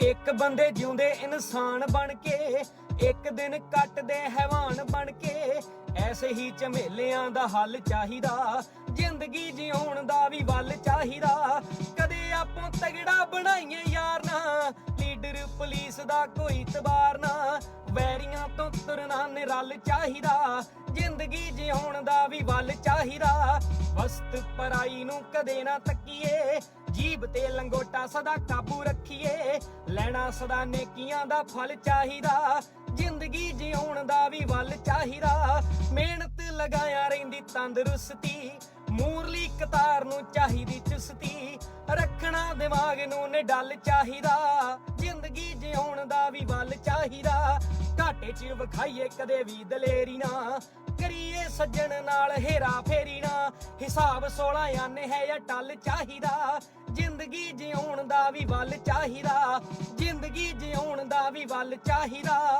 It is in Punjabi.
ਇੱਕ ਬੰਦੇ ਜਿਉਂਦੇ ਇਨਸਾਨ ਬਣ ਕੇ, ਇੱਕ ਦਿਨ ਕੱਟਦੇ ਹੈਵਾਨ ਬਣ ਕੇ। ਐਸੇ ਹੀ ਝਮੇਲਿਆਂ ਦਾ ਹੱਲ ਚਾਹੀਦਾ, ਜ਼ਿੰਦਗੀ ਜਿਉਣ ਦਾ ਵੀ ਵੱਲ ਚਾਹੀਦਾ। ਕਦੇ ਆਪੋਂ ਤਗੜਾ ਬਣਾਈਏ ਯਾਰ ਨਾ, ਲੀਡਰ ਪੁਲਿਸ ਦਾ ਕੋਈ ਤਬਾਰ ਨਾ। ਵੈਰੀਆਂ ਤੋਂ ਤੁਰਨਾ ਨਿਰਲ ਚਾਹੀਦਾ, ਜ਼ਿੰਦਗੀ ਜਿਉਣ ਦਾ ਵੀ ਵੱਲ ਚਾਹੀਦਾ। ਵਸਤ ਪਰਾਈ ਨੂੰ ਕਦੇ ਨਾ ਤੱਕੀਏ, ਜੀਬ ਤੇ ਲੰਗੋਟਾ ਸਦਾ ਕਾਬੂ ਰੱਖੀਏ। ਲੈਣਾ ਸਦਾ ਨੇਕੀਆਂ ਦਾ ਫਲ ਚਾਹੀਦਾ। ਜ਼ਿੰਦਗੀ ਜਿਉਣ ਦਾ ਵੀ ਵੱਲ ਚਾਹੀਦਾ। ਮਿਹਨਤ ਲਗਾਇਆ ਰਹਿੰਦੀ ਤੰਦਰੁਸਤੀ। ਮੂਰਲੀ ਕਤਾਰ ਨੂੰ ਚਾਹੀਦੀ ਚੁਸਤੀ। ਰੱਖਣਾ ਦਿਮਾਗ ਨੂੰ ਨਿਡਲ ਚਾਹੀਦਾ। ਜ਼ਿੰਦਗੀ ਜਿਉਣ ਦਾ ਵੀ ਵੱਲ ਚਾਹੀਦਾ। ਘਾਟੇ 'ਚ ਵਿਖਾਈਏ ਕਦੇ ਵੀ ਦਲੇਰੀ ਨਾ। ਕਰੀਏ ਸੱਜਣ ਨਾਲ ਹੇਰਾ ਫੇਰੀ ਨਾ। ਹਿਸਾਬ 16 ਆਨੇ ਹੈ ਜਾਂ ਟੱਲ ਚਾਹੀਦਾ। ਜ਼ਿੰਦਗੀ ਵੀ ਵੱਲ ਚਾਹੀਦਾ ਜ਼ਿੰਦਗੀ ਜਿਉਣ ਦਾ ਵੀ ਵੱਲ ਚਾਹੀਦਾ।